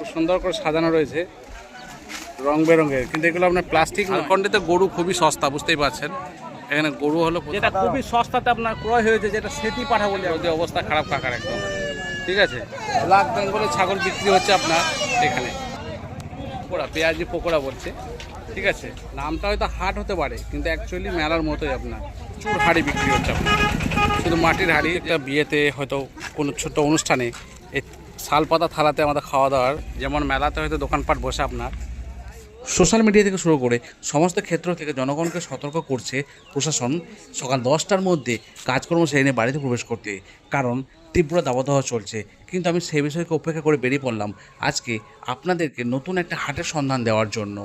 খুব সুন্দর করে সাজানো রয়েছে। রং বেরঙের কিন্তু এগুলো আপনার প্লাস্টিক ঝাড়খণ্ডেতে গরু খুবই সস্তা বুঝতেই পারছেন? এখানে গরু হলো যেটা খুবই সস্তাতে আপনার ক্রয় হয়েছে যেটা সেটি পাঠা বলে ওদের অবস্থা খারাপ কাকার একদম। ঠিক আছে? ব্ল্যাক বেঙ্গলের ছাগল বিক্রি হচ্ছে আপনার এখানে। পকোড়া পেঁয়াজি পকোড়া বলছে। ঠিক আছে? নামটা হয়তো হাট হতে পারে কিন্তু অ্যাকচুয়ালি মেলার মতোই আপনার। প্রচুর হাড়ি বিক্রি হচ্ছে আপনার। শুধু মাটির হাড়ি একটা বিয়েতে হয়তো কোনো ছোট্ট অনুষ্ঠানে শালপাতা থালাতে আমাদের খাওয়া দাওয়ার যেমন মেলাতে হয়তো দোকানপাট বসে আপনার। সোশ্যাল মিডিয়া থেকে শুরু করে সমস্ত ক্ষেত্র থেকে জনগণকে সতর্ক করছে প্রশাসন সকাল দশটার মধ্যে কাজকর্ম সেরে নিয়ে বাড়িতে প্রবেশ করতে, কারণ তীব্র দাবদাহ চলছে। কিন্তু আমি সেই বিষয়কে উপেক্ষা করে বেরিয়ে পড়লাম আজকে আপনাদেরকে নতুন একটা হাটের সন্ধান দেওয়ার জন্য।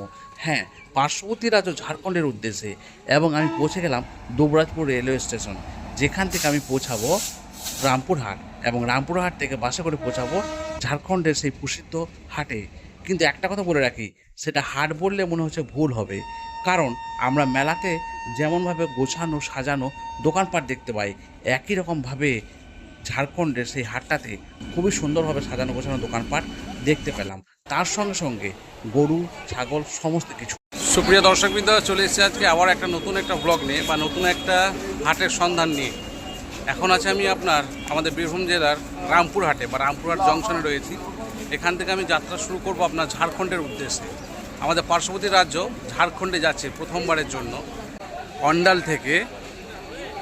হ্যাঁ পার্শ্ববর্তী রাজ্য ঝাড়খণ্ডের উদ্দেশ্যে এবং আমি পৌঁছে গেলাম দুবরাজপুর রেলওয়ে স্টেশন। যেখান থেকে আমি পৌঁছাবো রামপুরহাট। এবং রামপুরহাট থেকে বাসে করে পৌঁছাবো ঝাড়খণ্ডের সেই প্রসিদ্ধ হাটে। কিন্তু একটা কথা বলে রাখি, সেটা হাট বললে মনে হচ্ছে ভুল হবে। কারণ আমরা মেলাতে যেমনভাবে গোছানো, সাজানো দোকানপাট দেখতে পাই, একই রকমভাবে ঝাড়খণ্ডের সেই হাটটাতে খুবই সুন্দরভাবে সাজানো, গোছানো দোকানপাট দেখতে পেলাম। তার সঙ্গে সঙ্গে গরু, ছাগল সমস্ত কিছু। সুপ্রিয় দর্শকবৃন্দ, চলে এসেছে আজকে আবার একটা নতুন একটা ব্লগ নিয়ে বা নতুন একটা হাটের সন্ধান নিয়ে। এখন আছে আমি আপনার আমাদের বীরভূম জেলার রামপুর হাটে বা রামপুরহাট জংশনে রয়েছি। এখান থেকে আমি যাত্রা শুরু করব আপনার ঝাড়খণ্ডের উদ্দেশ্যে। আমাদের পার্শ্ববর্তী রাজ্য ঝাড়খণ্ডে যাচ্ছে প্রথমবারের জন্য। অন্ডাল থেকে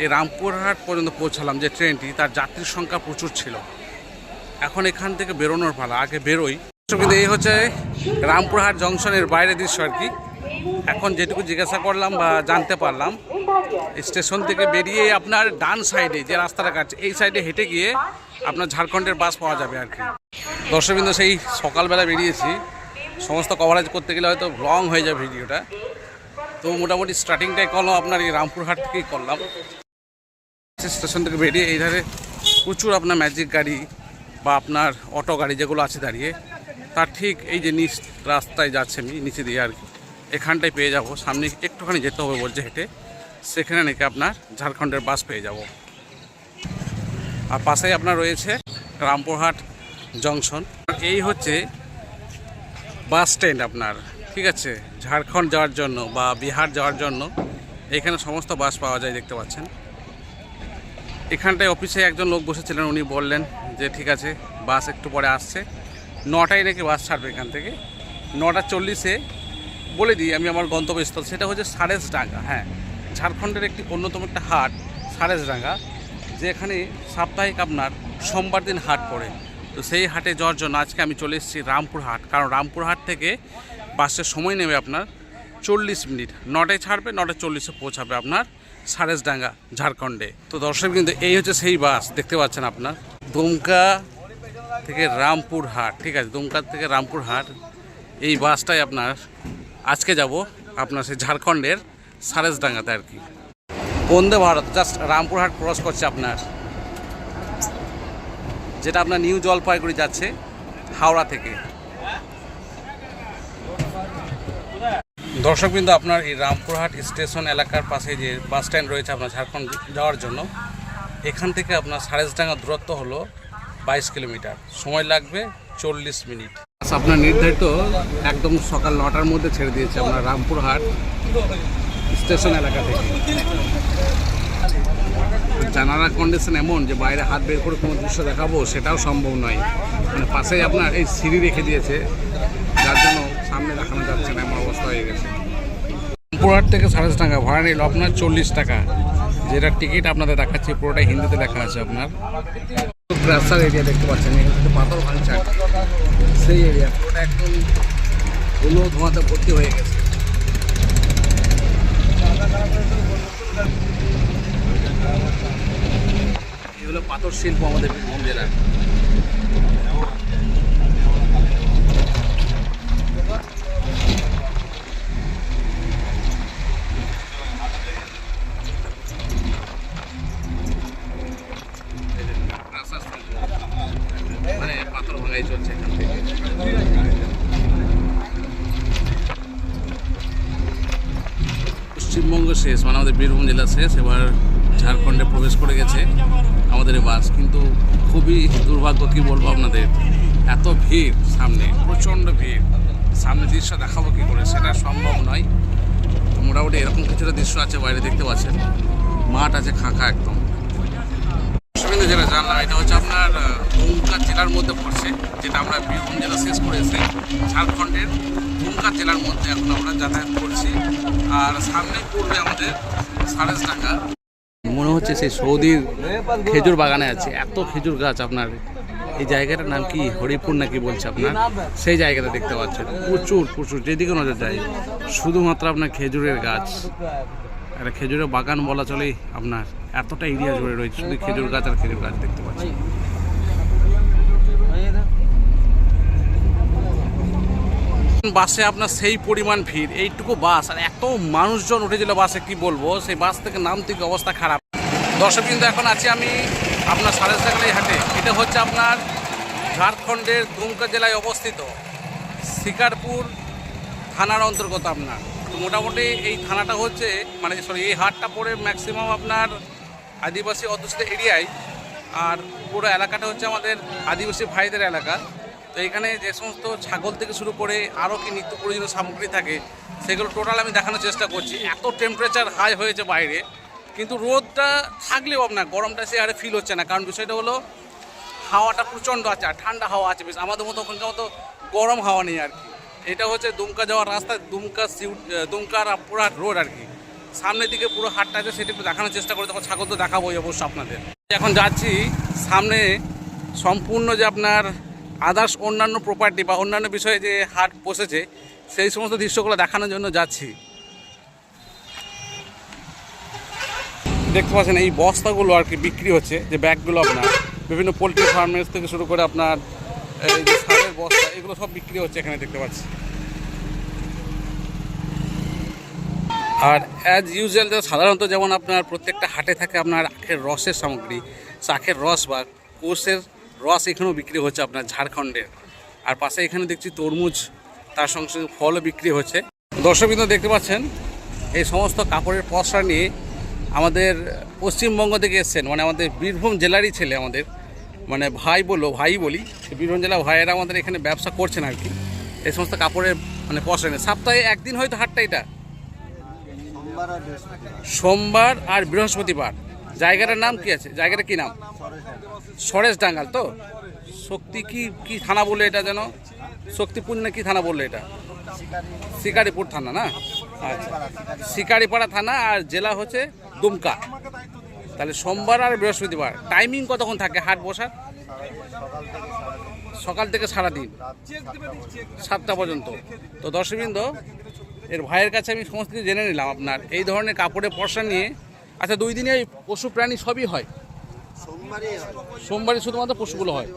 এই রামপুরহাট পর্যন্ত পৌঁছালাম যে ট্রেনটি, তার যাত্রীর সংখ্যা প্রচুর ছিল। এখন এখান থেকে বেরোনোর পালা, আগে বেরোই। কিন্তু এই হচ্ছে রামপুরহাট জংশনের বাইরের দৃশ্য আর কি। এখন যেটুকু জিজ্ঞাসা করলাম বা জানতে পারলাম স্টেশন থেকে বেরিয়ে আপনার ডান সাইডে যে রাস্তাটা কাটছে, এই সাইডে হেঁটে গিয়ে আপনার ঝাড়খণ্ডের বাস পাওয়া যাবে আর কি। দর্শকবৃন্দ, সেই সকালবেলা বেরিয়েছি। সমস্ত কভারেজ করতে গেলে হয়তো লং হয়ে যাবে ভিডিওটা। তো মোটামুটি স্টার্টিংটাই করলাম, আপনার এই রামপুরহাট থেকেই করলাম। স্টেশন থেকে বেরিয়ে এই ধারে প্রচুর আপনার ম্যাজিক গাড়ি বা আপনার অটো গাড়ি যেগুলো আছে দাঁড়িয়ে, তার ঠিক এই যে নিচ রাস্তায় যাচ্ছে আমি, নিচে দিয়ে আর কি। এখানটায় পেয়ে যাব। সামনে একটুখানি যেতে হবে বলছে হেঁটে। সেখানে নাকি আপনার ঝাড়খণ্ডের বাস পেয়ে যাব। আর পাশেই আপনার রয়েছে রামপুরহাট জংশন। এই হচ্ছে বাস স্ট্যান্ড আপনার, ঠিক আছে? ঝাড়খণ্ড যাওয়ার জন্য বা বিহার যাওয়ার জন্য এখানে সমস্ত বাস পাওয়া যায়, দেখতে পাচ্ছেন? এখানটায় অফিসে একজন লোক বসেছিলেন, উনি বললেন যে, ঠিক আছে, বাস একটু পরে আসছে। নটায় নাকি বাস ছাড়বে এখান থেকে। নটা চল্লিশে বলে দিই, আমি আমার গন্তব্যস্থল, সেটা হচ্ছে সারেসডাঙ্গা হ্যাঁ। ঝাড়খণ্ডের একটি অন্যতম একটা হাট সারেসডাঙ্গা যেখানে সাপ্তাহিক আপনার সোমবার দিন হাট পড়ে। তো সেই হাটে যাওয়ার জন্য আজকে আমি চলে এসেছি রামপুরহাট কারণ রামপুরহাট থেকে বাসের সময় নেবে আপনার চল্লিশ মিনিট। নটায় ছাড়বে, নটা চল্লিশে পৌঁছাবে আপনার সারেসডাঙ্গা ঝাড়খণ্ডে। তো দর্শক কিন্তু এই হচ্ছে সেই বাস, দেখতে পাচ্ছেন আপনার? দুমকা থেকে রামপুরহাট ঠিক আছে, দুমকা থেকে রামপুরহাট এই বাসটাই আপনার আজকে যাব, আপনার সেই ঝাড়খণ্ডের সারেসডাঙ্গাতে আর কি। বন্দে ভারত জাস্ট রামপুরহাট ক্রস করছে আপনার। যেটা আপনার নিউ জলপাইগুড়ি যাচ্ছে, হাওড়া থেকে। দর্শকবৃন্দ, আপনার এই রামপুরহাট স্টেশন এলাকার পাশে যে বাস স্ট্যান্ড রয়েছে আপনার ঝাড়খণ্ড যাওয়ার জন্য, এখান থেকে আপনার সারেসডাঙ্গা দূরত্ব হলো বাইশ কিলোমিটার। সময় লাগবে চল্লিশ মিনিট। আপনার নির্ধারিত একদম সকাল নটার মধ্যে ছেড়ে দিয়েছে আপনার রামপুরহাট। স্টেশন এলাকা থেকে। জানালা কন্ডিশন এমন যে বাইরে হাত বের করে কোনো দৃশ্য দেখাবো, সেটাও সম্ভব নয়। মানে পাশেই আপনার এই সিঁড়ি রেখে দিয়েছে, যার জন্য সামনে দেখানো যাচ্ছে না, এমন অবস্থা হয়ে গেছে। রামপুরহাট থেকে সাড়ে টাকা, ভাড়া নিল আপনার চল্লিশ টাকা। যেটা টিকিট আপনাদের দেখাচ্ছি, পুরোটাই হিন্দিতে লেখা আছে আপনার। রাস্তার এরিয়া দেখতে পাচ্ছেন এখানে পাথর ভাঙছে আর সেই এরিয়া পুরোটা একদম ধুলো ধোঁয়াতে ভর্তি হয়ে গেছে। এগুলো পাথর শিল্প আমাদের বীরভূম জেলার জেলা শেষ এবার ঝাড়খণ্ডে প্রবেশ করে গেছে আমাদের বাস। কিন্তু খুবই দুর্ভাগ্য, কী বলব আপনাদের, এত ভিড় সামনে, প্রচণ্ড ভিড়। সামনে দৃশ্য দেখাবো কী করে, সেটা সম্ভব নয়। মোটামুটি এরকম কিছুটা দৃশ্য আছে, বাইরে দেখতে পাচ্ছেন। মাঠ আছে খাঁকা একদম। অসুবিধা যেটা জানলাম, এটা হচ্ছে আপনার দুমকা জেলার মধ্যে পড়ছে, যেটা আমরা বীরভূম জেলা শেষ করে এসে ঝাড়খণ্ডের দুমকা জেলার মধ্যে এখন আমরা যাতায়াত করছি। আর সামনে পড়বে আমাদের মনে হচ্ছে সেই সৌদির খেজুর বাগানে আছে। এত খেজুর গাছ আপনার। এই জায়গাটার নাম কি? হরিপুর নাকি বলছে আপনার? সেই জায়গাটা দেখতে পাচ্ছেন। প্রচুর প্রচুর। যেদিকে নজর যায়, শুধুমাত্র আপনার খেজুরের গাছ। একটা খেজুরের বাগান বলা চলেই আপনার, এতটা এরিয়া জুড়ে রয়েছে। শুধু খেজুর গাছ আর খেজুর গাছ দেখতে পাচ্ছি বাসে আপনার সেই পরিমাণ ভিড়, এইটুকু বাস, আর এত মানুষজন উঠেছিল বাসে, কি বলব? সেই বাস থেকে নাম থেকে অবস্থা খারাপ। দর্শক কিন্তু এখন আছি আমি আপনার সাড়ে সাগলাই হাটে। এটা হচ্ছে আপনার ঝাড়খণ্ডের দুমকা জেলায় অবস্থিত। শিকারপুর থানার অন্তর্গত আপনার। তো মোটামুটি এই থানাটা হচ্ছে মানে সরি এই হাটটা পড়ে ম্যাক্সিমাম আপনার আদিবাসী অধ্যুষিত এরিয়ায়। আর পুরো এলাকাটা হচ্ছে আমাদের আদিবাসী ভাইদের এলাকা। তো এখানে যে সমস্ত ছাগল থেকে শুরু করে আরও কি নিত্য প্রয়োজনীয় সামগ্রী থাকে, সেগুলো টোটাল আমি দেখানোর চেষ্টা করছি। এত টেম্পারেচার হাই হয়েছে বাইরে, কিন্তু রোদটা থাকলেও আপনার গরমটা সে আরে ফিল হচ্ছে না। কারণ বিষয়টা হলো, হাওয়াটা প্রচণ্ড আছে, আর ঠান্ডা হাওয়া আছে বেশ। আমাদের মতো ওখানকার মতো গরম হাওয়া নেই আর কি। এটা হচ্ছে দুমকা যাওয়ার রাস্তা, দুমকা সিউ দুমকা রামপুরহাট রোড আর কি। সামনের দিকে পুরো হাটটা আছে, সেটা দেখানোর চেষ্টা করে তখন ছাগল তো দেখাবোই অবশ্য আপনাদের। এখন যাচ্ছি, সামনে সম্পূর্ণ যে আপনার আদার্স অন্যান্য প্রপার্টি বা অন্যান্য বিষয়ে যে হাট বসেছে, সেই সমস্ত দৃশ্যগুলো দেখানোর জন্য যাচ্ছি। দেখতে পাচ্ছেন এই বস্তাগুলো আর কি বিক্রি হচ্ছে, যে ব্যাগগুলো আপনার, বিভিন্ন পোলট্রি ফার্মের থেকে শুরু করে আপনার সারের বস্তা, এগুলো সব বিক্রি হচ্ছে এখানে দেখতে পাচ্ছি। আর অ্যাজ ইউজুয়াল সাধারণত যেমন আপনার প্রত্যেকটা হাটে থাকে আপনার আখের রসের সামগ্রী, আখের রস বা কোষের রস এখানেও বিক্রি হচ্ছে আপনার ঝাড়খণ্ডের আর পাশে এখানে দেখছি তরমুজ তার সঙ্গে সঙ্গে ফলও বিক্রি হচ্ছে। দর্শকবৃন্দ দেখতে পাচ্ছেন এই সমস্ত কাপড়ের পসরা নিয়ে আমাদের পশ্চিমবঙ্গ থেকে এসছেন মানে আমাদের বীরভূম জেলারই ছেলে আমাদের মানে ভাই বলো ভাই বলি বীরভূম জেলা ভাইয়েরা আমাদের এখানে ব্যবসা করছেন আর কি। এই সমস্ত কাপড়ের মানে পসরা নিয়ে। সপ্তাহে একদিন হয়তো হাটটা এটা? সোমবার আর বৃহস্পতিবার। জায়গাটার নাম কি আছে? জায়গাটা কি নাম? সরেশ ডাঙ্গাল তো? শক্তি কি কি থানা বললে এটা যেন? শক্তিপুর না কি থানা বললে এটা? শিকারিপুর থানা না? আচ্ছা। শিকারিপাড়া থানা আর জেলা হচ্ছে দুমকা। তাহলে সোমবার আর বৃহস্পতিবার। টাইমিং কতক্ষণ থাকে হাট বসার? সকাল থেকে সারাদিন। সাতটা পর্যন্ত। তো দর্শকবৃন্দ, এর ভাইয়ের কাছে আমি সমস্ত কিছু জেনে নিলাম আপনার। এই ধরনের কাপড়ের পশা নিয়ে আচ্ছা দুই দিনে পশু প্রাণী সবই হয়? সোমবারই শুধুমাত্র পশুগুলো হয়।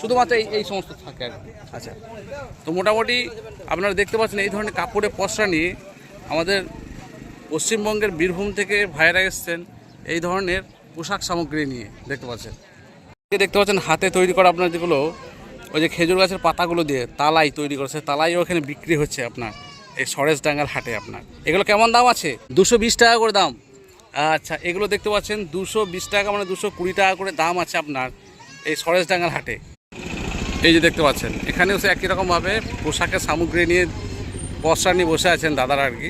শুধুমাত্র এই এই সমস্ত থাকে আর কি। আচ্ছা। তো মোটামুটি আপনারা দেখতে পাচ্ছেন এই ধরনের কাপড়ের পশরা নিয়ে আমাদের পশ্চিমবঙ্গের বীরভূম থেকে ভাইরা এসছেন এই ধরনের পোশাক সামগ্রী নিয়ে দেখতে পাচ্ছেন। দেখতে পাচ্ছেন হাতে তৈরি করা আপনার যেগুলো ওই যে খেজুর গাছের পাতাগুলো দিয়ে তালাই তৈরি করেছে তালাই ওখানে বিক্রি হচ্ছে আপনার এই সরেশ ডাঙ্গাল হাটে আপনার। এগুলো কেমন দাম আছে? দুশো বিশ টাকা করে দাম। আচ্ছা এগুলো দেখতে পাচ্ছেন, দুশো বিশ টাকা মানে দুশো কুড়ি টাকা করে দাম আছে আপনার এই সরেশ ডাঙ্গাল হাটে। এই যে দেখতে পাচ্ছেন, এখানেও সে একই রকমভাবে পোশাকের সামগ্রী নিয়ে বস্ত্রা নিয়ে বসে আছেন দাদারা আর কি।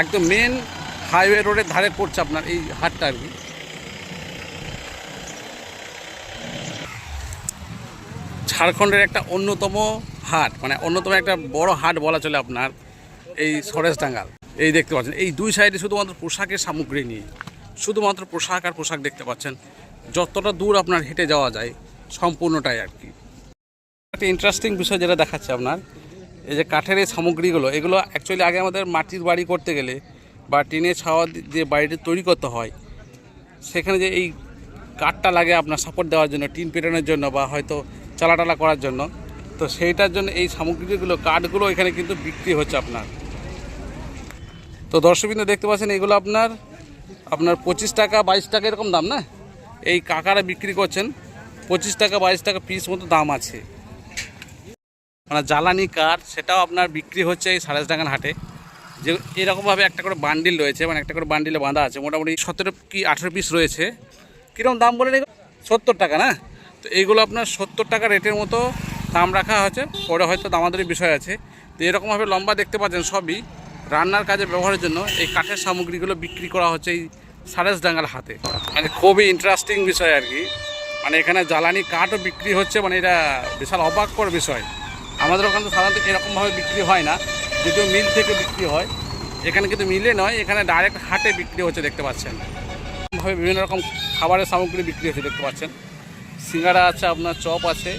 একদম মেন হাইওয়ে রোডের ধারে পড়ছে আপনার এই হাটটা আর কি। ঝাড়খণ্ডের একটা অন্যতম হাট মানে অন্যতম একটা বড় হাট বলা চলে আপনার। এই সরেশ ডাঙ্গাল। এই দেখতে পাচ্ছেন, এই দুই সাইডে শুধুমাত্র পোশাকের সামগ্রী নিয়ে, শুধুমাত্র পোশাক আর পোশাক দেখতে পাচ্ছেন। যতটা দূর আপনার হেঁটে যাওয়া যায়, সম্পূর্ণটাই আর কি। একটা ইন্টারেস্টিং বিষয় যেটা দেখাচ্ছে আপনার, এই যে কাঠের এই সামগ্রীগুলো, এগুলো অ্যাকচুয়ালি আগে আমাদের মাটির বাড়ি করতে গেলে বা টিনের ছাওয়া যে বাড়িটি তৈরি করতে হয়, সেখানে যে এই কাঠটা লাগে আপনার সাপোর্ট দেওয়ার জন্য, টিন পেটানোর জন্য বা হয়তো চালাটালা করার জন্য, তো সেইটার জন্য এই সামগ্রীগুলো, কাঠগুলো এখানে কিন্তু বিক্রি হচ্ছে আপনার। তো দর্শকবৃন্দ দেখতে পাচ্ছেন, এগুলো আপনার আপনার পঁচিশ টাকা, বাইশ টাকা এরকম দাম, না? এই কাকারা বিক্রি করছেন, পঁচিশ টাকা, বাইশ টাকা পিস মতো দাম আছে। মানে জ্বালানি কাঠ সেটাও আপনার বিক্রি হচ্ছে এই সাড়ে টাকার হাটে। যে এরকমভাবে একটা করে বান্ডিল রয়েছে মানে একটা করে বান্ডিলে বাঁধা আছে, মোটামুটি সতেরো কি আঠেরো পিস রয়েছে। কীরকম দাম বলে সত্তর টাকা, না? তো এইগুলো আপনার সত্তর টাকা রেটের মতো দাম রাখা হয়েছে, পরে হয়তো দামাদারি বিষয় আছে। তো এরকমভাবে লম্বা দেখতে পাচ্ছেন সবই। রান্নার কাজে ব্যবহারের জন্য এই কাঠের সামগ্রীগুলো বিক্রি করা হচ্ছে এই সারেস ডাঙ্গাল হাতে। মানে খুবই ইন্টারেস্টিং বিষয় আর কি। মানে এখানে জ্বালানি কাঠও বিক্রি হচ্ছে মানে এটা বিশাল অবাককর বিষয়। আমাদের ওখানে তো সাধারণত এরকমভাবে বিক্রি হয় না, যদিও মিল থেকে বিক্রি হয়। এখানে কিন্তু মিলে নয়, এখানে ডাইরেক্ট হাটে বিক্রি হচ্ছে দেখতে পাচ্ছেন। ভাবে বিভিন্ন রকম খাবারের সামগ্রী বিক্রি হচ্ছে দেখতে পাচ্ছেন। সিঙ্গারা আছে, আপনার চপ আছে,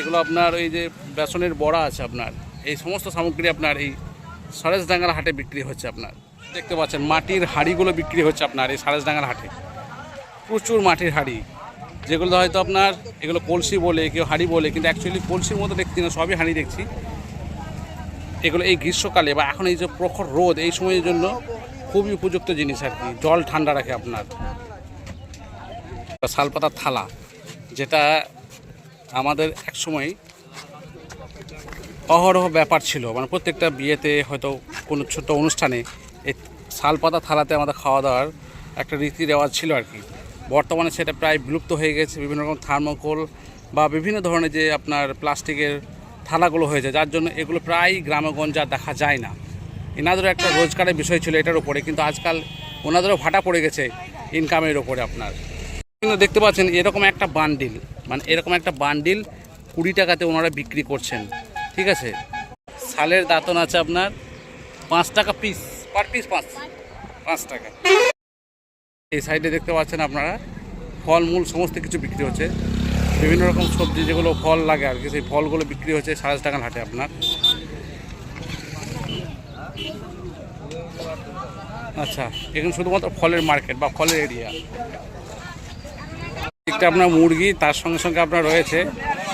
এগুলো আপনার ওই যে বেসনের বড়া আছে আপনার। এই সমস্ত সামগ্রী আপনার এই সরেশডাঙ্গার হাটে বিক্রি হচ্ছে আপনার। দেখতে পাচ্ছেন, মাটির হাঁড়িগুলো বিক্রি হচ্ছে আপনার এই সরেশডাঙ্গার হাটে। প্রচুর মাটির হাঁড়ি। যেগুলো হয়তো আপনার এগুলো কলসি বলে, কেউ হাঁড়ি বলে, কিন্তু অ্যাকচুয়ালি কলসির মতো দেখছি না, সবই হাঁড়ি দেখছি। এগুলো এই গ্রীষ্মকালে বা এখন এই যে প্রখর রোদ, এই সময়ের জন্য খুবই উপযুক্ত জিনিস আর কি, জল ঠান্ডা রাখে আপনার। শালপাতার থালা, যেটা আমাদের এক সময় অহরহ ব্যাপার ছিল। মানে প্রত্যেকটা বিয়েতে হয়তো কোনো ছোট অনুষ্ঠানে এই শালপাতা থালাতে আমাদের খাওয়া দাওয়ার একটা রীতি রেওয়াজ ছিল আর কি। বর্তমানে সেটা প্রায় বিলুপ্ত হয়ে গেছে, বিভিন্ন রকম থার্মোকোল বা বিভিন্ন ধরনের যে আপনার প্লাস্টিকের থালাগুলো হয়েছে, যার জন্য এগুলো প্রায় গ্রামেগঞ্জে আর দেখা যায় না। এনাদেরও একটা রোজগারের বিষয় ছিল এটার উপরে, কিন্তু আজকাল ওনাদেরও ভাটা পড়ে গেছে ইনকামের ওপরে আপনার। কিন্তু দেখতে পাচ্ছেন এরকম একটা বান্ডিল মানে এরকম একটা বান্ডিল কুড়ি টাকাতে ওনারা বিক্রি করছেন। ঠিক আছে? শালের দাঁতন আছে আপনার পাঁচ টাকা পিস পার পিস পাঁচ। পাঁচ টাকা। এই সাইডে দেখতে পাচ্ছেন আপনারা ফলমূল সমস্ত কিছু বিক্রি হচ্ছে। বিভিন্ন রকম সবজি যেগুলো ফল লাগে আর কি সেই ফলগুলো বিক্রি হচ্ছে সাড়ে টাকার হাটে আপনার। আচ্ছা এখানে শুধুমাত্র ফলের মার্কেট বা ফলের এরিয়া একটা আপনার মুরগি তার সঙ্গে সঙ্গে আপনার রয়েছে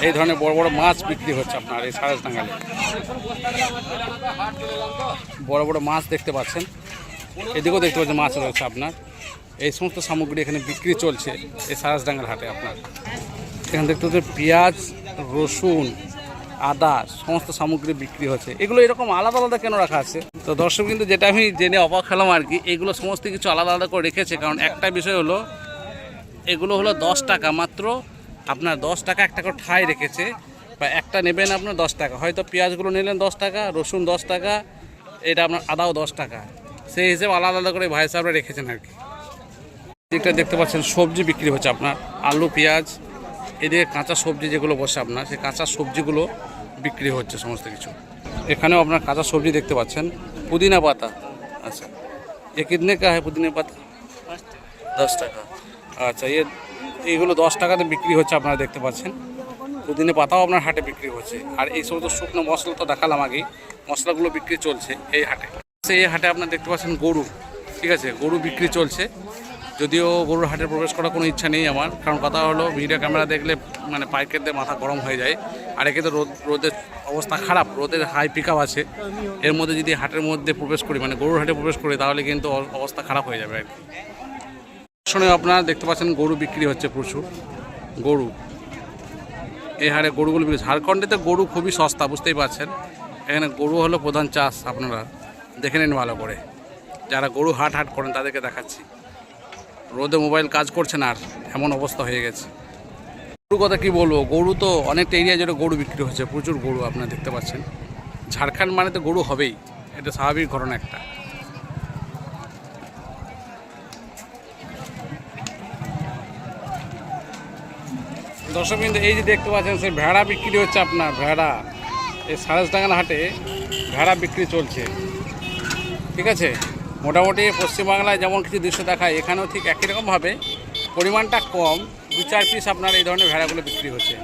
এই ধরনের বড় বড় মাছ বিক্রি হচ্ছে আপনার এই সারাস টাঙ্গালে বড় বড় মাছ দেখতে পাচ্ছেন। এদিকেও দেখতে পাচ্ছেন মাছ রয়েছে আপনার। এই সমস্ত সামগ্রী এখানে বিক্রি চলছে এই সারাস ডাঙ্গাল হাটে আপনার। এখানে দেখতে পাচ্ছেন পেঁয়াজ, রসুন, আদা সমস্ত সামগ্রী বিক্রি হচ্ছে। এগুলো এরকম আলাদা আলাদা কেন রাখা আছে? তো দর্শক কিন্তু যেটা আমি জেনে অবাক হলাম আর কি, এগুলো সমস্ত কিছু আলাদা আলাদা করে রেখেছে। কারণ একটা বিষয় হলো, এগুলো হলো দশ টাকা মাত্র। আপনার দশ টাকা একটা করে ঠাই রেখেছে, বা একটা নেবেন আপনার দশ টাকা। হয়তো পেঁয়াজগুলো নিলেন দশ টাকা, রসুন দশ টাকা, এটা আপনার আদাও দশ টাকা। সেই হিসেবে আলাদা আলাদা করে ভাই সাহেবরা রেখেছেন আর কি। এদিকটা দেখতে পাচ্ছেন, সবজি বিক্রি হচ্ছে আপনার। আলু, পেঁয়াজ, এদিকে কাঁচা সবজি যেগুলো বসে আপনার, সেই কাঁচা সবজিগুলো বিক্রি হচ্ছে সমস্ত কিছু। এখানেও আপনার কাঁচা সবজি দেখতে পাচ্ছেন, পুদিনা পাতা। আচ্ছা এ কিতনে কা পুদিনা পাতা? দশ টাকা। আচ্ছা এ এইগুলো দশ টাকাতে বিক্রি হচ্ছে আপনারা দেখতে পাচ্ছেন। পুদিনে পাতাও আপনার হাটে বিক্রি হচ্ছে। আর এই সমস্ত শুকনো মশলা তো দেখালাম আগেই, মশলাগুলো বিক্রি চলছে এই হাটে। এই হাটে আপনার দেখতে পাচ্ছেন গরু, ঠিক আছে? গরু বিক্রি চলছে। যদিও গরুর হাটে প্রবেশ করার কোনো ইচ্ছা নেই আমার, কারণ কথা হলো ভিডিও ক্যামেরা দেখলে মানে পাইকারদের মাথা গরম হয়ে যায়। আর একে তো রোদ রোদের অবস্থা খারাপ, রোদের হাই পিক আছে। এর মধ্যে যদি হাটের মধ্যে প্রবেশ করি মানে গরুর হাটে প্রবেশ করি, তাহলে কিন্তু অবস্থা খারাপ হয়ে যাবে আর কি। শুনে আপনারা দেখতে পাচ্ছেন গরু বিক্রি হচ্ছে প্রচুর। গরু। এই হারে গরুগুলো বিক্রি ঝাড়খণ্ডে তো গরু খুবই সস্তা, বুঝতেই পারছেন। এখানে গরু হলো প্রধান চাষ আপনারা। দেখে নিন ভালো করে। যারা গরু হাট হাট করেন তাদেরকে দেখাচ্ছি। রোদে মোবাইল কাজ করছে না আর, এমন অবস্থা হয়ে গেছে। গরু কথা কি বলব? গরু তো অনেকটা এরিয়া জুড়ে গরু বিক্রি হচ্ছে, প্রচুর গরু আপনারা দেখতে পাচ্ছেন। ঝাড়খণ্ড মানে তো গরু হবেই, এটা স্বাভাবিক ঘটনা একটা। দর্শক এই যে দেখতে পাচ্ছেন, সেই ভেড়া বিক্রি হচ্ছে আপনার, ভেড়া। এই সারেসডাঙ্গান হাটে ভেড়া বিক্রি চলছে। ঠিক আছে? মোটামুটি পশ্চিমবাংলায় যেমন কিছু দৃশ্য দেখায়, এখানেও ঠিক একই রকমভাবে পরিমাণটা কম, দু চার পিস আপনার এই ধরনের ভেড়াগুলো বিক্রি হচ্ছে।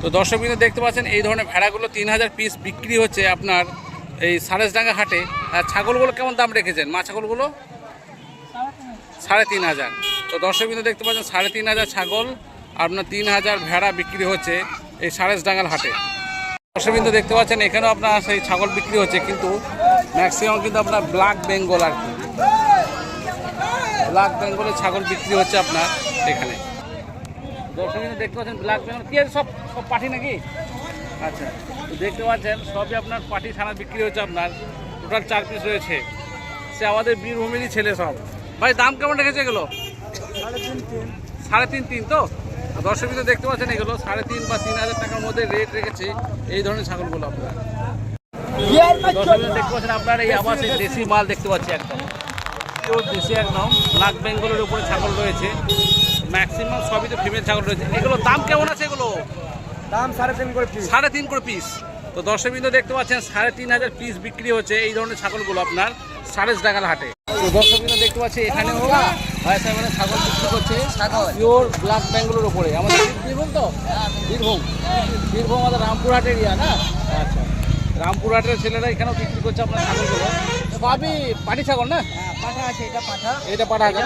তো দর্শক দেখতে পাচ্ছেন, এই ধরনের ভেড়াগুলো তিন হাজার পিস বিক্রি হচ্ছে আপনার এই সারেসডাঙ্গা হাটে। আর ছাগলগুলো কেমন দাম রেখেছেন? মা ছাগলগুলো? সাড়ে তিন হাজার। তো দর্শক কিন্তু দেখতে পাচ্ছেন, সাড়ে তিন হাজার ছাগল আপনার তিন হাজার ভেড়া বিক্রি হচ্ছে এই সারেসডাঙ্গাল হাটে। দর্শক কিন্তু দেখতে পাচ্ছেন এখানেও আপনার সেই ছাগল বিক্রি হচ্ছে কিন্তু ম্যাক্সিমাম কিন্তু আপনার ব্ল্যাক বেঙ্গল আর কি। ব্ল্যাক বেঙ্গলের ছাগল বিক্রি হচ্ছে আপনার এখানে। দর্শক কিন্তু দেখতে পাচ্ছেন ব্ল্যাক বেঙ্গল কি সব সব পাঠি নাকি? আচ্ছা তো দেখতে পাচ্ছেন সবই আপনার পাটি ছানা বিক্রি হচ্ছে আপনার। টোটাল চার পিস রয়েছে। সে আমাদের বীরভূমেরই ছেলে সব। ভাই দাম কেমন রেখেছে এগুলো? সাড়ে তিন তিন তো? দর্শক দেখতে পাচ্ছেন এগুলো সাড়ে তিন বা তিন হাজার টাকার মধ্যে রেট রেখেছে এই ধরনের ছাগলগুলো আপনারা দর্শক দেখতে পাচ্ছেন আপনার এই আবার সেই দেশি মাল দেখতে পাচ্ছি একদম। পিওর দেশি একদম। ব্ল্যাক বেঙ্গলের উপরে ছাগল রয়েছে। ম্যাক্সিমাম সবই তো ফিমেল ছাগল রয়েছে। এগুলো দাম কেমন আছে এগুলো? দাম সাড়ে তিন করে পিস সাড়ে তিন করে পিস তো দর্শকবৃন্দ দেখতে পাচ্ছেন সাড়ে তিন হাজার পিস বিক্রি হচ্ছে এই ধরনের ছাগলগুলো আপনার সাড়ে ডাঙ্গাল হাটে। তো দর্শকবৃন্দ দেখতে পাচ্ছি এখানেও ভাই সাহেবের ছাগল বিক্রি করছে পিওর ব্ল্যাক বেঙ্গলের উপরে। আমাদের বীরভূম তো বীরভূম। বীরভূম আমাদের রামপুরহাট এরিয়া না? আচ্ছা। রামপুরহাটের ছেলেরা এখানেও বিক্রি করছে আপনার ছাগলগুলো। সবই পাটি ছাগল না? হ্যাঁ, পাঠা আছে এটা পাঠা। এটা পাঠা এটা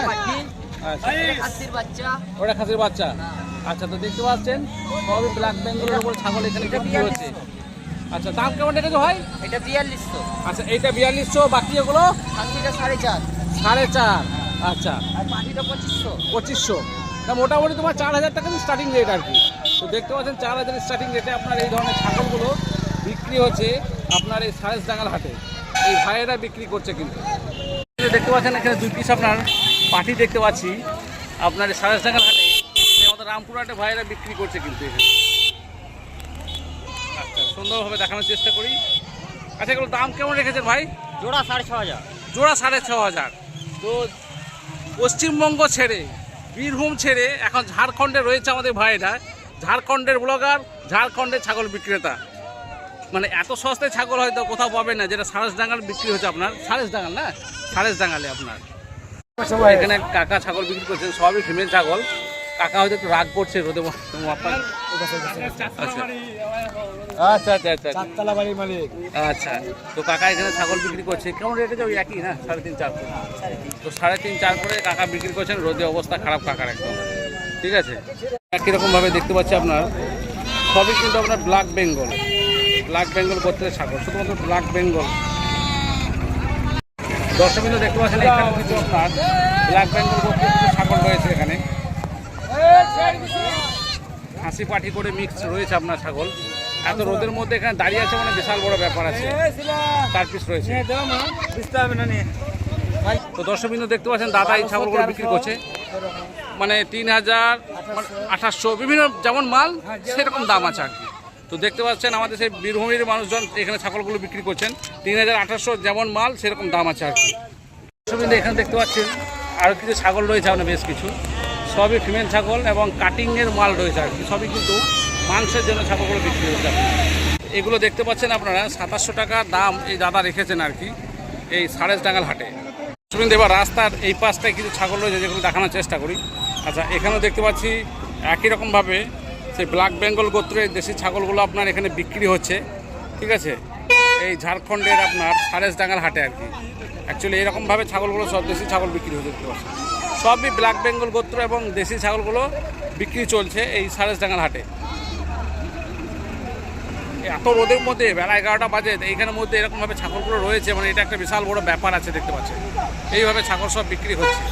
আচ্ছা। ওটা খাসির বাচ্চা? আচ্ছা তো দেখতে পাচ্ছেন সবই ব্ল্যাক বেঙ্গলের উপর ছাগল এখানে বিক্রি হচ্ছে। আচ্ছা দাম কেমন রেখেছো ভাই? এটা বিয়াল্লিশশো আচ্ছা এইটা বিয়াল্লিশশো বাকি এগুলো? সাড়ে চার। সাড়ে চার। আচ্ছা। আর পঁচিশশো। পঁচিশশো। না মোটামুটি তোমার চার হাজার টাকা স্টার্টিং রেট আর কি। তো দেখতে পাচ্ছেন চার হাজার স্টার্টিং রেটে আপনার এই ধরনের ছাগলগুলো বিক্রি হচ্ছে আপনার এই সারেস ডাঙ্গাল হাটে। এই ভাইয়েরা বিক্রি করছে কিন্তু। দেখতে পাচ্ছেন এখানে দুই পিস আপনার পাটি দেখতে পাচ্ছি। আপনার এই সারেস ডাঙ্গাল হাটে আমাদের রামপুর হাটে ভাইয়েরা বিক্রি করছে কিন্তু এখানে। আচ্ছা সুন্দরভাবে দেখানোর চেষ্টা করি। আচ্ছা এগুলো দাম কেমন রেখেছেন ভাই? জোড়া সাড়ে ছ হাজার। জোড়া সাড়ে ছ হাজার। তো পশ্চিমবঙ্গ ছেড়ে বীরভূম ছেড়ে এখন ঝাড়খণ্ডে রয়েছে আমাদের ভাইরা। ঝাড়খণ্ডের ব্লগার ঝাড়খণ্ডের ছাগল বিক্রেতা। মানে এত সস্তায় ছাগল হয়তো কোথাও পাবে না যেটা সারেস ডাঙ্গাল বিক্রি হচ্ছে আপনার। সারেস ডাঙ্গাল না? সারেস ডাঙ্গালে আপনার এখানে কাকা ছাগল বিক্রি করছেন সবই ফিমেল ছাগল। কাকা হয়তো একটু রাগ করছে রোদে আপনার আচ্ছা আচ্ছা আচ্ছা আচ্ছা। চারতলা বাড়ির মালিক। আচ্ছা তো কাকা এখানে ছাগল বিক্রি করছে। কেমন রেটে যাবে একই না? সাড়ে তিন চার করে। তো সাড়ে তিন চার করে কাকা বিক্রি করছেন রোদে অবস্থা খারাপ কাকার একদম। ঠিক আছে? একই রকমভাবে দেখতে পাচ্ছি আপনার। সবই কিন্তু আপনার ব্ল্যাক বেঙ্গল। ব্ল্যাক বেঙ্গল করতে ছাগল শুধুমাত্র ব্ল্যাক বেঙ্গল। দর্শক দেখতে পাচ্ছেন এখানে কিছু আপনার ব্ল্যাক বেঙ্গল করতে ছাগল রয়েছে এখানে। হাসি পাটি করে মিক্স রয়েছে আপনার ছাগল। এত রোদের মধ্যে এখানে দাঁড়িয়ে আছে মানে বিশাল বড় ব্যাপার আছে। তো দর্শকবিন্দু দেখতে পাচ্ছেন, দাদা এই ছাগলগুলো বিক্রি করছে। মানে তিন হাজার আঠাশশো, বিভিন্ন যেমন মাল, সেরকম দাম আছে আর তো দেখতে পাচ্ছেন, আমাদের সেই বীরভূমের মানুষজন এখানে ছাগলগুলো বিক্রি করছেন। তিন হাজার, আঠাশশো যেমন মাল, সেরকম দাম আছে আর কি। দর্শকবৃন্দ এখানে দেখতে পাচ্ছেন আরও কিছু ছাগল রয়েছে আপনার বেশ কিছু। সবই ফিমেল ছাগল এবং কাটিংয়ের মাল রয়েছে আর কি। সবই কিন্তু মাংসের জন্য ছাগলগুলো বিক্রি হচ্ছে। এগুলো দেখতে পাচ্ছেন আপনারা, সাতাশশো টাকা দাম এই দাদা রেখেছেন আর কি, এই সারেস ডাঙ্গাল হাটে। শুনুন এবার রাস্তার এই পাশটায় কিছু ছাগল রয়েছে যেগুলো দেখানোর চেষ্টা করি। আচ্ছা এখানেও দেখতে পাচ্ছি একই রকমভাবে সেই ব্ল্যাক বেঙ্গল গোত্রের দেশি ছাগলগুলো আপনার এখানে বিক্রি হচ্ছে, ঠিক আছে? এই ঝাড়খণ্ডের আপনার সারেস ডাঙ্গাল হাটে আর কি। অ্যাকচুয়ালি এরকমভাবে ছাগলগুলো সব দেশি ছাগল বিক্রি হয়ে দেখতে পাচ্ছি সবই ব্ল্যাক বেঙ্গল গোত্র এবং দেশি ছাগলগুলো বিক্রি চলছে এই সারেস ডাঙ্গাল হাটে এত রোদের মধ্যে বেলা এগারোটা বাজে এইখানের মধ্যে এরকমভাবে ছাগলগুলো রয়েছে মানে এটা একটা বিশাল বড় ব্যাপার আছে দেখতে পাচ্ছেন এইভাবে ছাগল সব বিক্রি হচ্ছে।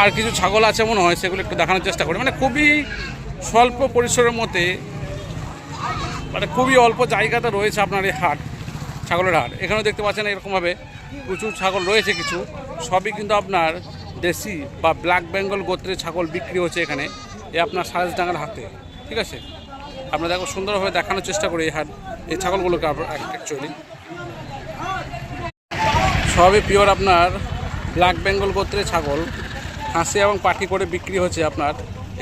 আর কিছু ছাগল আছে মনে হয়, সেগুলো একটু দেখানোর চেষ্টা করি। মানে খুবই স্বল্প পরিসরের মধ্যে মানে খুবই অল্প জায়গাতে রয়েছে আপনার এই হাট, ছাগলের হাট। এখানেও দেখতে পাচ্ছেন এরকমভাবে প্রচুর ছাগল রয়েছে কিছু। সবই কিন্তু আপনার দেশি বা ব্ল্যাক বেঙ্গল গোত্রের ছাগল বিক্রি হচ্ছে এখানে, এ আপনার সারেস ডাঙ্গার হাতে, ঠিক আছে? আমরা দেখো সুন্দরভাবে দেখানোর চেষ্টা করি এই হাট, এই ছাগলগুলোকে অ্যাকচুয়ালি সবই পিওর আপনার ব্ল্যাক বেঙ্গল গোত্রের ছাগল হাঁসি এবং পাটি করে বিক্রি হচ্ছে আপনার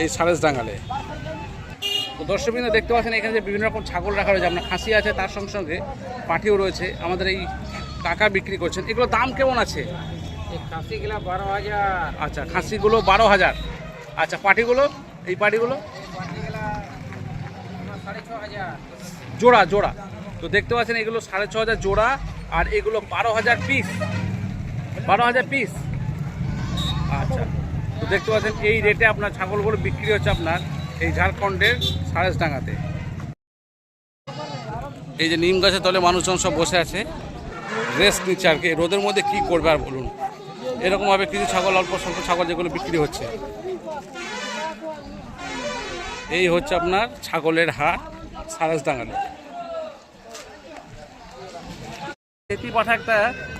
এই সারেস ডাঙ্গালে তো দর্শকবৃন্দ দেখতে পাচ্ছেন এখানে যে বিভিন্ন রকম ছাগল রাখা রয়েছে, আপনার খাসি আছে, তার সঙ্গে সঙ্গে পাটিও রয়েছে, আমাদের এই কাকা বিক্রি করছেন। এগুলো দাম কেমন আছে? খাসি গেলা বারো হাজার। আচ্ছা খাসিগুলো বারো হাজার। আচ্ছা পাটিগুলো? এই পাটিগুলো? জোড়া জোড়া। তো দেখতে পাচ্ছেন এগুলো সাড়ে ছ হাজার জোড়া আর এগুলো বারো হাজার পিস বারো হাজার পিস আচ্ছা তো দেখতে পাচ্ছেন এই রেটে আপনার ছাগলগুলো বিক্রি হচ্ছে আপনার এই ঝাড়খণ্ডের ডাঙ্গাতে এই যে নিম গাছের তলে মানুষজন সব বসে আছে। রেস্ট নিচ্ছে আর কি। রোদের মধ্যে কি করবে আর বলুন? এরকমভাবে কিছু ছাগল অল্প স্বল্প ছাগল যেগুলো বিক্রি হচ্ছে। এই হচ্ছে আপনার ছাগলের হাট সারাস ডাঙ্গালে সেটি পাঠা একটা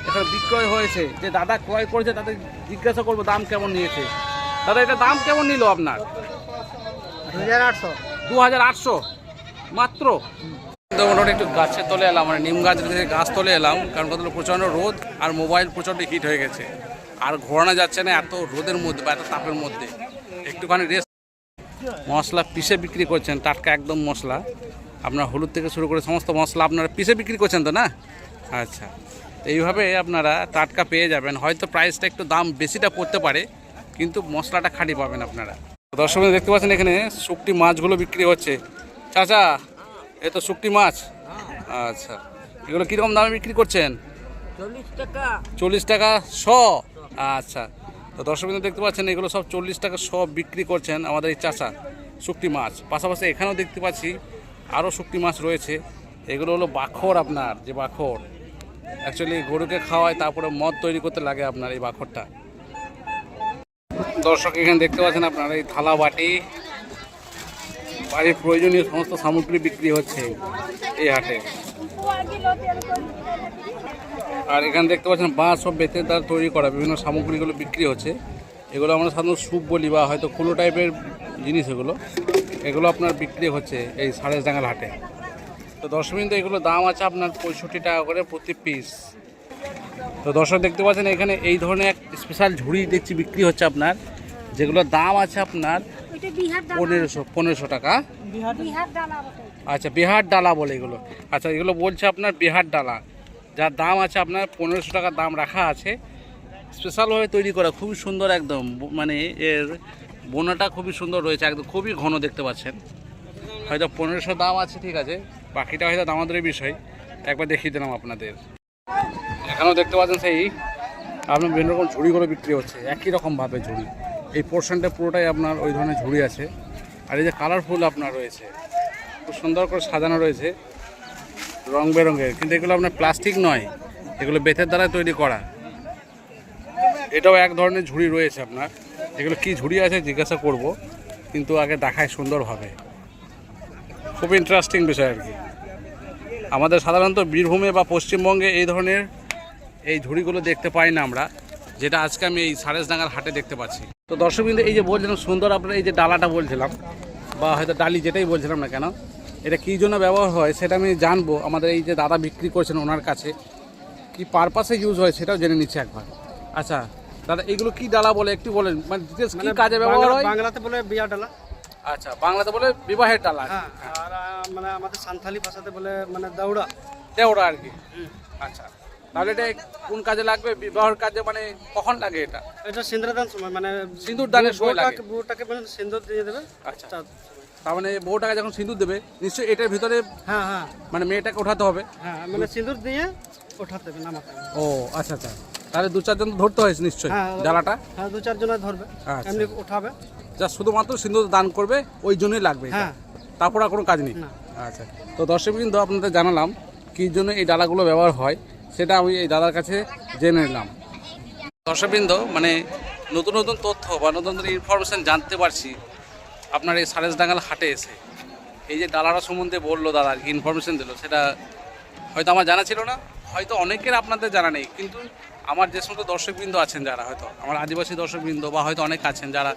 এখানে বিক্রয় হয়েছে। যে দাদা ক্রয় করেছে তাদের জিজ্ঞাসা করব দাম কেমন নিয়েছে। দাদা এটা দাম কেমন নিল আপনার? দু হাজার আটশো। দু হাজার আটশো? মাত্র? তো মোটামুটি একটু গাছের তলে এলাম মানে নিম গাছ থেকে গাছ তলে এলাম কারণ কত প্রচণ্ড রোদ আর মোবাইল প্রচণ্ড হিট হয়ে গেছে। আর ঘোরানো যাচ্ছে না এত রোদের মধ্যে বা এত তাপের মধ্যে। একটুখানি রেস্ট মশলা পিষে বিক্রি করছেন টাটকা একদম মশলা। আপনার হলুদ থেকে শুরু করে সমস্ত মশলা আপনারা পিসে বিক্রি করছেন তো না? আচ্ছা এইভাবে আপনারা টাটকা পেয়ে যাবেন। হয়তো প্রাইসটা একটু দাম বেশিটা পড়তে পারে কিন্তু মশলাটা খাঁটি পাবেন আপনারা। দর্শক দেখতে পাচ্ছেন এখানে শুকটি মাছগুলো বিক্রি হচ্ছে। চাচা এ তো শুকটি মাছ। আচ্ছা এগুলো কীরকম দামে বিক্রি করছেন? চল্লিশ টাকা। চল্লিশ টাকা শ। আচ্ছা তো দর্শক দেখতে পাচ্ছেন, এগুলো সব চল্লিশ টাকা সব বিক্রি করছেন আমাদের এই চাষা শুকটি মাছ। পাশাপাশি এখানেও দেখতে পাচ্ছি আরও শুকটি মাছ রয়েছে। এগুলো হলো বাখর আপনার, যে বাখর। অ্যাকচুয়ালি গরুকে খাওয়ায়, তারপরে মদ তৈরি করতে লাগে আপনার এই বাখরটা। দর্শক এখানে দেখতে পাচ্ছেন আপনার এই থালা বাটি। বাড়ির প্রয়োজনীয় সমস্ত সামগ্রী বিক্রি হচ্ছে এই হাটে। আর এখানে দেখতে পাচ্ছেন বাঁশ সব বেতের দ্বারা তৈরি করা বিভিন্ন সামগ্রীগুলো বিক্রি হচ্ছে। এগুলো আমরা সাধারণত স্যুপ বলি বা হয়তো কোনো টাইপের জিনিস এগুলো। এগুলো আপনার বিক্রি হচ্ছে এই সাড়ে ডাঙ্গাল হাটে। তো দশমিন এগুলো দাম আছে আপনার পঁয়ষট্টি টাকা করে প্রতি পিস। তো দর্শক দেখতে পাচ্ছেন এখানে এই ধরনের এক স্পেশাল ঝুড়ি দেখছি বিক্রি হচ্ছে আপনার যেগুলোর দাম আছে আপনার পনেরোশো পনেরোশো টাকা। আচ্ছা বিহার ডালা বলে এগুলো। আচ্ছা এগুলো বলছে আপনার বিহার ডালা যার দাম আছে আপনার পনেরোশো টাকা দাম রাখা আছে। স্পেশালভাবে তৈরি করা খুবই সুন্দর একদম মানে এর বোনাটা খুবই সুন্দর রয়েছে, একদম খুবই ঘন দেখতে পাচ্ছেন। হয়তো পনেরোশো দাম আছে, ঠিক আছে। বাকিটা হয়তো দামাদারের বিষয়। একবার দেখিয়ে দিলাম আপনাদের। এখানেও দেখতে পাচ্ছেন সেই, আপনার বিভিন্ন রকম ঝুড়িগুলো বিক্রি হচ্ছে, একই রকমভাবে ঝুড়ি। এই পোর্শনটা পুরোটাই আপনার ওই ধরনের ঝুড়ি আছে। আর এই যে কালারফুল আপনার রয়েছে, খুব সুন্দর করে সাজানো রয়েছে। রং বেরঙের, কিন্তু এগুলো আপনার প্লাস্টিক নয়, এগুলো বেতের দ্বারা তৈরি করা। এটাও এক ধরনের ঝুড়ি রয়েছে আপনার, এগুলো কি ঝুড়ি আছে জিজ্ঞাসা করব, কিন্তু আগে দেখায় সুন্দরভাবে খুব ইন্টারেস্টিং বিষয় আর কি। আমাদের সাধারণত বীরভূমে বা পশ্চিমবঙ্গে এই ধরনের এই ঝুড়িগুলো দেখতে পাই না আমরা, যেটা আজকে আমি এই সারেসডাঙ্গার হাটে দেখতে পাচ্ছি। তো দর্শকবিন্দু, এই যে বলছিলাম সুন্দর আপনার এই যে ডালাটা বলছিলাম, বা হয়তো ডালি যেটাই বলছিলাম না কেন এটা কী জন্য ব্যবহার হয় সেটা আমি জানব। আমাদের এই যে দাদা বিক্রি করছেন ওনার কাছে কি পারপাসে ইউজ হয় সেটাও জেনে নিচ্ছি একবার। আচ্ছা দাদা এগুলো কি ডালা বলে একটু বলেন? মানে ডিটেলস কি কাজে ব্যবহার হয়? বাংলাতে বলে বিয়া ডালা। আচ্ছা বাংলাতে বলে বিবাহের ডালা। হ্যাঁ আর মানে আমাদের সান্থালি ভাষাতে বলে মানে দৌড়া দেওড়া আর কি। আচ্ছা তাহলে এটা কোন কাজে লাগবে? বিবাহের কাজে মানে কখন লাগে এটা? এটা সিন্দুরদান সময় মানে সিঁদুর দানের সময় লাগে। বউটাকে মানে সিন্দুর দিয়ে দেবে। আচ্ছা। তার মানে বউটাকে যখন সিঁদুর দেবে নিশ্চয়ই এটার ভিতরে হ্যাঁ হ্যাঁ। মানে মেয়েটাকে ওঠাতে হবে। হ্যাঁ মানে সিন্দুর দিয়ে ওঠাতে হবে নামাতে হবে। ও আচ্ছা আচ্ছা। তাহলে দু চারজন ধরতে হয়েছে নিশ্চয়ই হ্যাঁ। জ্বালাটা? হ্যাঁ দু চারজন ধরবে। আচ্ছা। এমনি উঠাবে যা শুধুমাত্র সিঁদুর দান করবে ওই জন্যই লাগবে এটা। হ্যাঁ। তারপর আর কোনো কাজ নেই। না। আচ্ছা। তো দর্শক কিন্তু আপনাদের জানালাম কী জন্য এই ডালাগুলো ব্যবহার হয় সেটা আমি এই দাদার কাছে জেনে নিলাম। দর্শকবৃন্দ মানে নতুন নতুন তথ্য বা নতুন নতুন ইনফরমেশান জানতে পারছি আপনার এই সারেসডাঙ্গাল হাটে এসে, এই যে ডালাটা সম্বন্ধে বলল দাদা আর কি ইনফরমেশান দিল, সেটা হয়তো আমার জানা ছিল না, হয়তো অনেকের আপনাদের জানা নেই, কিন্তু আমার যে সমস্ত দর্শকবৃন্দ আছেন যারা হয়তো, আমার আদিবাসী দর্শকবৃন্দ বা হয়তো অনেক আছেন যারা,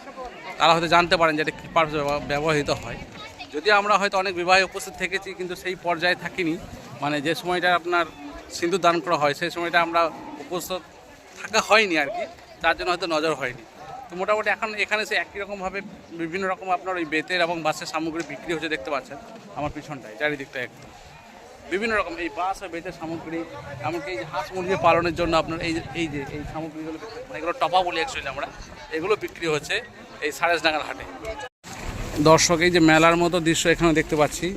তারা হয়তো জানতে পারেন যে এটা কী ব্যব- ব্যবহৃত হয়। যদি আমরা হয়তো অনেক বিবাহে উপস্থিত থেকেছি, কিন্তু সেই পর্যায়ে থাকিনি মানে যে সময়টা আপনার সিন্ধু দান করা হয়, সেই সময়টা আমরা উপস্থিত থাকা হয়নি আর কি, তার জন্য হয়তো নজর হয়নি। তো মোটামুটি এখন এখানে সে একই রকমভাবে বিভিন্ন রকম আপনার ওই বেতের এবং বাঁশের সামগ্রী বিক্রি হচ্ছে দেখতে পাচ্ছেন আমার পিছনটায় চারিদিকটা একদম। বিভিন্ন রকম এই বাঁশ আর বেতের সামগ্রী, এমনকি এই যে হাঁস মুরগি পালনের জন্য আপনার এই যে এই যে, এই সামগ্রীগুলো মানে এগুলো টপা বলি অ্যাকচুয়ালি আমরা, এগুলো বিক্রি হচ্ছে এই সারেসডাঙ্গার হাটে। দর্শক, এই যে মেলার মতো দৃশ্য এখানে দেখতে পাচ্ছি।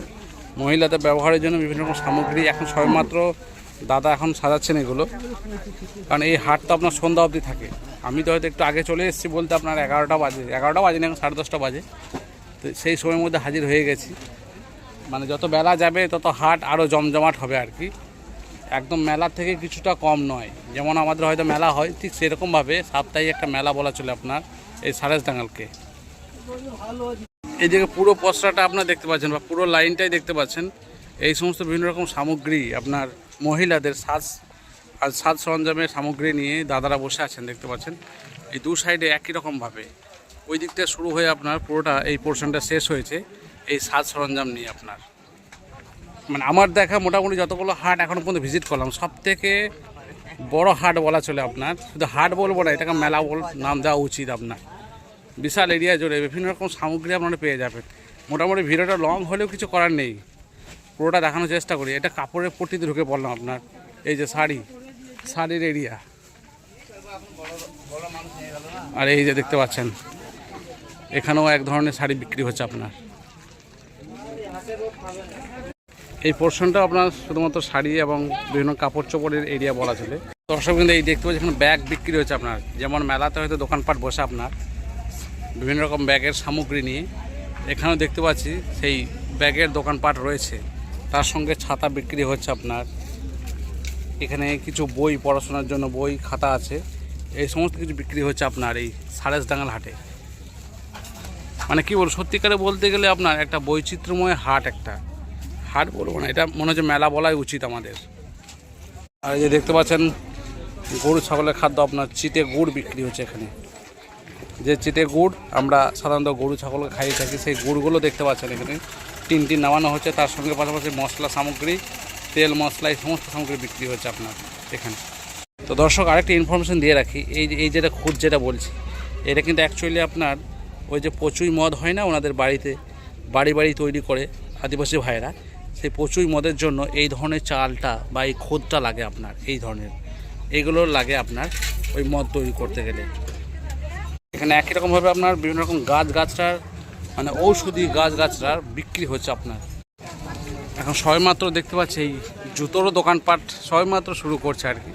মহিলাদের ব্যবহারের জন্য বিভিন্ন রকম সামগ্রী, এখন সবেমাত্র দাদা এখন সাজাচ্ছেন এগুলো। কারণ এই হাট তো আপনার সন্ধ্যা অবধি থাকে। আমি তো হয়তো একটু আগে চলে এসেছি বলতে আপনার এগারোটা বাজে। এগারোটা বাজে না, এখন সাড়ে দশটা বাজে। তো সেই সময়ের মধ্যে হাজির হয়ে গেছি। মানে যত বেলা যাবে, তত হাট আরও জমজমাট হবে আর কি। একদম মেলা থেকে কিছুটা কম নয়। যেমন আমাদের হয়তো মেলা হয়, ঠিক সেরকমভাবে সাপ্তাহিক একটা মেলা বলা চলে আপনার এই সারেস ডাঙ্গালকে এই দিকে পুরো পসরাটা আপনার দেখতে পাচ্ছেন বা পুরো লাইনটাই দেখতে পাচ্ছেন। এই সমস্ত বিভিন্ন রকম সামগ্রী আপনার মহিলাদের সাজ আর সাজ সরঞ্জামের সামগ্রী নিয়ে দাদারা বসে আছেন, দেখতে পাচ্ছেন। এই দু সাইডে একই রকমভাবে ওই দিকটা শুরু হয়ে আপনার পুরোটা এই পোর্শনটা শেষ হয়েছে, এই সাজ সরঞ্জাম নিয়ে আপনার। মানে আমার দেখা মোটামুটি যতগুলো হাট এখনও পর্যন্ত ভিজিট করলাম, সব থেকে বড় হাট বলা চলে আপনার। শুধু হাট বলব না, এটাকে মেলা বল, নাম দেওয়া উচিত আপনার। বিশাল এরিয়া জুড়ে বিভিন্ন রকম সামগ্রী আপনারা পেয়ে যাবেন। মোটামুটি ভিডিওটা লং হলেও কিছু করার নেই। পুরোটা দেখানোর চেষ্টা করি। এটা কাপড়ের পট্টিতে ঢুকে পড়লাম আপনার। এই যে শাড়ি, শাড়ির এরিয়া। আর এই যে দেখতে পাচ্ছেন, এখানেও এক ধরনের শাড়ি বিক্রি হচ্ছে আপনার। এই পোর্শনটা আপনার শুধুমাত্র শাড়ি এবং বিভিন্ন কাপড় চোপড়ের এরিয়া বলা চলে। দর্শক কিন্তু এই দেখতে পাচ্ছি এখানে ব্যাগ বিক্রি হচ্ছে আপনার। যেমন মেলাতে হয়তো দোকানপাট বসে আপনার। বিভিন্ন রকম ব্যাগের সামগ্রী নিয়ে। এখানেও দেখতে পাচ্ছি, সেই ব্যাগের দোকানপাট রয়েছে। তার সঙ্গে ছাতা বিক্রি হচ্ছে আপনার। এখানে কিছু বই পড়াশোনার জন্য বই, খাতা আছে। এই সমস্ত কিছু বিক্রি হচ্ছে আপনার এই সারেস ডাঙ্গাল হাটে। মানে কি বল সত্যিকারে বলতে গেলে আপনার একটা বৈচিত্র্যময় হাট একটা। হাট বলব না, এটা মনে হচ্ছে মেলা বলাই উচিত আমাদের। আর এই যে দেখতে পাচ্ছেন, গরু, ছাগলের খাদ্য আপনার চিটে গুড় বিক্রি হচ্ছে এখানে। যে চিটে গুড়, আমরা সাধারণত গরু ছাগলকে খাইয়ে থাকি, সেই গুড়গুলো দেখতে পাচ্ছেন এখানে। টিন টিন নামানো হচ্ছে, তার সঙ্গে পাশাপাশি মশলা সামগ্রী, তেল, মশলা, এই সমস্ত সামগ্রী বিক্রি হচ্ছে আপনার এখানে। তো দর্শক, আরেকটা ইনফরমেশন দিয়ে রাখি, এই এই যেটা খুদ যেটা বলছি, এটা কিন্তু অ্যাকচুয়ালি আপনার ওই যে পচুই মদ হয় না, ওনাদের বাড়িতে, বাড়ি বাড়ি তৈরি করে আদিবাসী ভাইয়েরা, সেই পচুই মদের জন্য এই ধরনের চালটা বা এই খোদটা লাগে আপনার, এই ধরনের। এইগুলো লাগে আপনার ওই মদ তৈরি করতে গেলে। এখানে একই রকমভাবে আপনার বিভিন্ন রকম গাছ গাছটার মানে ঔষধি গাছ গাছটার বিক্রি হচ্ছে আপনার। এখন সবেমাত্র দেখতে পাচ্ছি এই জুতোরও দোকানপাট সবেমাত্র শুরু করছে আর কি।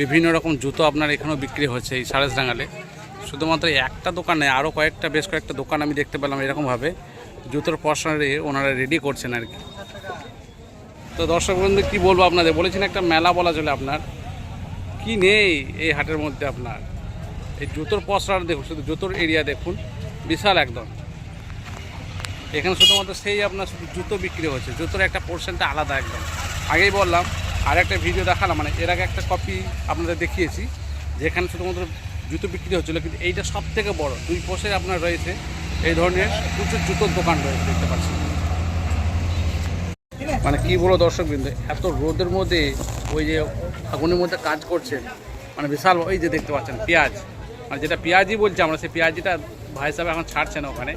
বিভিন্ন রকম জুতো আপনার এখানেও বিক্রি হচ্ছে এই সারেস ডাঙ্গালে শুধুমাত্র একটা দোকানে, আরও কয়েকটা, বেশ কয়েকটা দোকান আমি দেখতে পেলাম এরকমভাবে। জুতোর পশনারে ওনারা রেডি করছেন আর কি। তো দর্শক বন্ধু, কী বলব আপনাদের? বলেছেন একটা মেলা বলা চলে আপনার। কি নেই এই হাটের মধ্যে আপনার? এই জুতোর পসরার দেখুন, শুধু জুতোর এরিয়া দেখুন। বিশাল একদম। এখানে শুধুমাত্র সেই আপনার শুধু জুতো বিক্রি হচ্ছে। জুতোর একটা পোর্শনটা আলাদা একদম। আগেই বললাম আর একটা ভিডিও দেখালাম মানে এর আগে একটা কপি আপনাদের দেখিয়েছি, যেখানে শুধুমাত্র জুতো বিক্রি হচ্ছিল, কিন্তু এইটা সব থেকে বড়। দুই পোষে আপনার রয়েছে এই ধরনের প্রচুর জুতোর দোকান রয়েছে, দেখতে পাচ্ছি মানে কি বলো দর্শক বিন্দু এত রোদের মধ্যে ওই যে আগুনের মধ্যে কাজ করছেন মানে বিশাল ওই যে দেখতে পাচ্ছেন, পেঁয়াজ। মানে যেটা পেঁয়াজি বলছে আমরা, সেই পেঁয়াজিটা ভাই সাহেব এখন ছাড়ছে না ওখানে।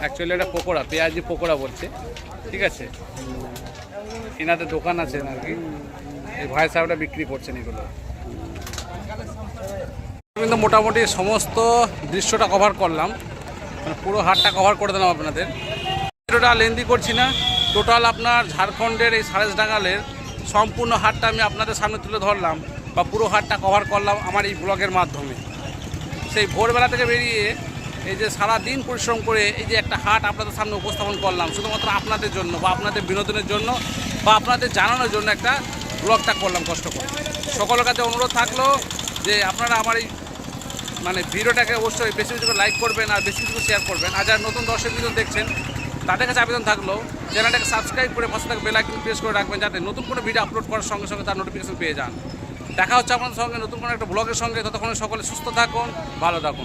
অ্যাকচুয়ালি এটা পকোড়া, পেঁয়াজি পকোড়া বলছে। ঠিক আছে? এনাদের দোকান আছে আর কি এই ভাই সাহেবটা বিক্রি করছেন এগুলো। কিন্তু মোটামুটি সমস্ত দৃশ্যটা কভার করলাম। মানে পুরো হাটটা কভার করে দিলাম আপনাদের। ভিডিওটা লেন্দি করছি না। টোটাল আপনার ঝাড়খণ্ডের এই সারেস ডাঙ্গালের সম্পূর্ণ হাটটা আমি আপনাদের সামনে তুলে ধরলাম বা পুরো হাটটা কভার করলাম আমার এই ব্লগের মাধ্যমে। সেই ভোরবেলা থেকে বেরিয়ে এই যে সারা দিন পরিশ্রম করে এই যে একটা হাট আপনাদের সামনে উপস্থাপন করলাম, শুধুমাত্র আপনাদের জন্য বা আপনাদের বিনোদনের জন্য বা আপনাদের জানানোর জন্য একটা ব্লগটা করলাম কষ্ট করে। সকলের কাছে অনুরোধ থাকল যে আপনারা আমার এই মানে ভিডিওটাকে অবশ্যই বেশি বেশি করে লাইক করবেন আর বেশি বেশি করে শেয়ার করবেন। আর যারা নতুন দর্শক বিন্দু দেখছেন, তাদের কাছে আবেদন থাকল, চ্যানেলটাকে সাবস্ক্রাইব করে পাশে থাকা বেল আইকন প্রেস করে রাখবেন যাতে নতুন কোনো ভিডিও আপলোড করার সঙ্গে সঙ্গে তার নোটিফিকেশন পেয়ে যান। দেখা হচ্ছে আপনাদের সঙ্গে নতুন কোনো একটা ব্লগের সঙ্গে। ততক্ষণে সকলে সুস্থ থাকুন, ভালো থাকুন।